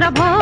సురభో